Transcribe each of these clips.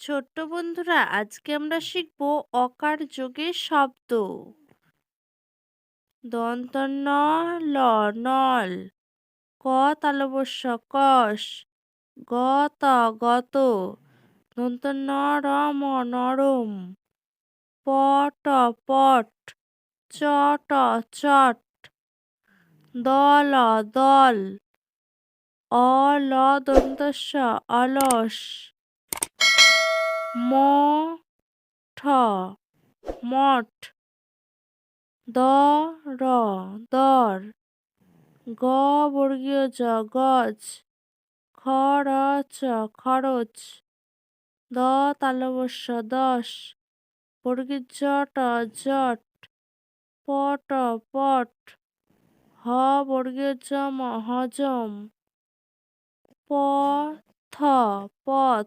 ছোট্ট বন্ধুরা, আজকে আমরা শিখব অকার যোগের শব্দ। দন্ত ন ল, নল, ক তালবস্য কষ, গ, ত, গত দন্ত ন র, ম, নরম, প, ট, পট, চ, ট, চট দল দল, অ, ল, দন্তস্য, অলস। মঠ দ র দর গ বর্গীয় জ গজ খ র চ খরচ দ তালবস্য দশ ট জট প ট পট, হ বর্গীয় জম হজম, প, থ, পথ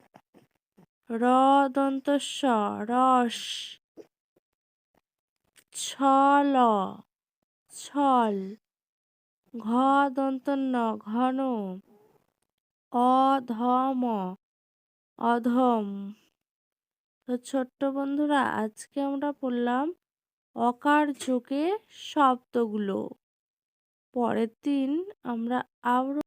র দন্ত স রস, ছল ছল ঘ দন্ত ন ঘন, অধম অধম। তো ছোট্ট বন্ধুরা, আজকে আমরা পড়লাম অকার যোগে শব্দগুলো। পরের দিন আমরা আরও